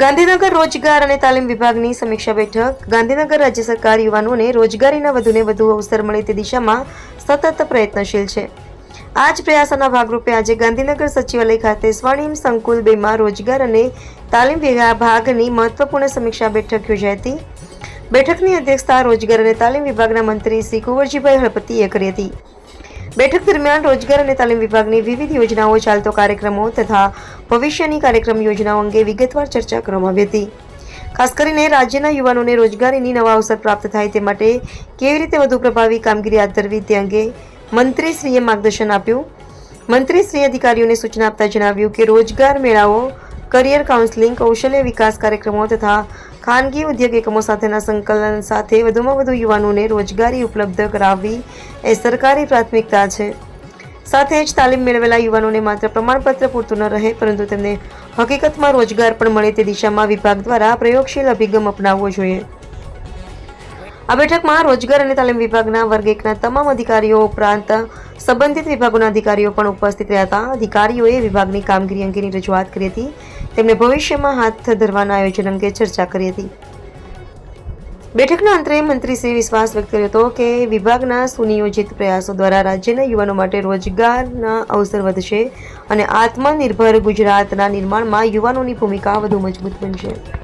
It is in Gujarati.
ગાંધીનગર રોજગાર અને તાલીમ વિભાગની સમીક્ષા બેઠક. ગાંધીનગર રાજ્ય સરકાર યુવાનોને રોજગારીના વધુને વધુ અવસર મળે તે દિશામાં સતત પ્રયત્નશીલ છે. આ જ પ્રયાસોના ભાગરૂપે આજે ગાંધીનગર સચિવાલય ખાતે સ્વર્ણિમ સંકુલ બેમાં રોજગાર અને તાલીમ વિભાગની મહત્વપૂર્ણ સમીક્ષા બેઠક યોજાઈ હતી. બેઠકની અધ્યક્ષતા રોજગાર અને તાલીમ વિભાગના મંત્રી શ્રી કુંવરજીભાઈ હળપતિએ કરી હતી. બેઠક દરમિયાન રોજગાર અને તાલીમ વિભાગની વિવિધ યોજનાઓ ચાલતો કાર્યક્રમો તથા ભવિષ્યની કાર્યક્રમ યોજનાઓ અંગે વિગતવાર ચર્ચા કરવામાં આવી હતી. ખાસ કરીને રાજ્યના યુવાનોને રોજગારીની નવા અવસર પ્રાપ્ત થાય તે માટે કેવી રીતે વધુ પ્રભાવી કામગીરી હાથ ધરવી તે અંગે મંત્રીશ્રીએ માર્ગદર્શન આપ્યું. મંત્રીશ્રી અધિકારીઓને સૂચના આપતા જણાવ્યું કે રોજગાર મેળાઓ, કરિયર કાઉન્સેલિંગ, કૌશલ્ય વિકાસ કાર્યક્રમો તથા ખાનગી ઉદ્યોગ એકમો સાથેના સંકલન સાથે વધુમાં વધુ યુવાનોને રોજગારી ઉપલબ્ધ કરાવવી એ સરકારી પ્રાથમિકતા છે. સાથે જ તાલીમ મેળવેલા યુવાનોને માત્ર પ્રમાણપત્ર પૂરતું ન રહે, પરંતુ તેમને હકીકતમાં રોજગાર પણ મળે તે દિશામાં વિભાગ દ્વારા પ્રયોગશીલ અભિગમ અપનાવવો જોઈએ. આ બેઠકમાં રોજગાર અને તાલીમ વિભાગના વર્ગ એકના તમામ અધિકારીઓ ઉપરાંત સંબંધિત વિભાગોના અધિકારીઓ પણ ઉપસ્થિત રહ્યા હતા. અધિકારીઓએ વિભાગની કામગીરી અંગેની રજૂઆત કરી હતી. તેમણે ભવિષ્યમાં હાથ ધરવાના આયોજન અંગે ચર્ચા કરી હતી. બેઠકના અંતરે મંત્રીશ્રીએ વિશ્વાસ વ્યક્ત કર્યો હતો કે વિભાગના સુનિયોજિત પ્રયાસો દ્વારા રાજ્યના યુવાનો માટે રોજગારના અવસર વધશે અને આત્મનિર્ભર ગુજરાતના નિર્માણમાં યુવાનોની ભૂમિકા વધુ મજબૂત બનશે.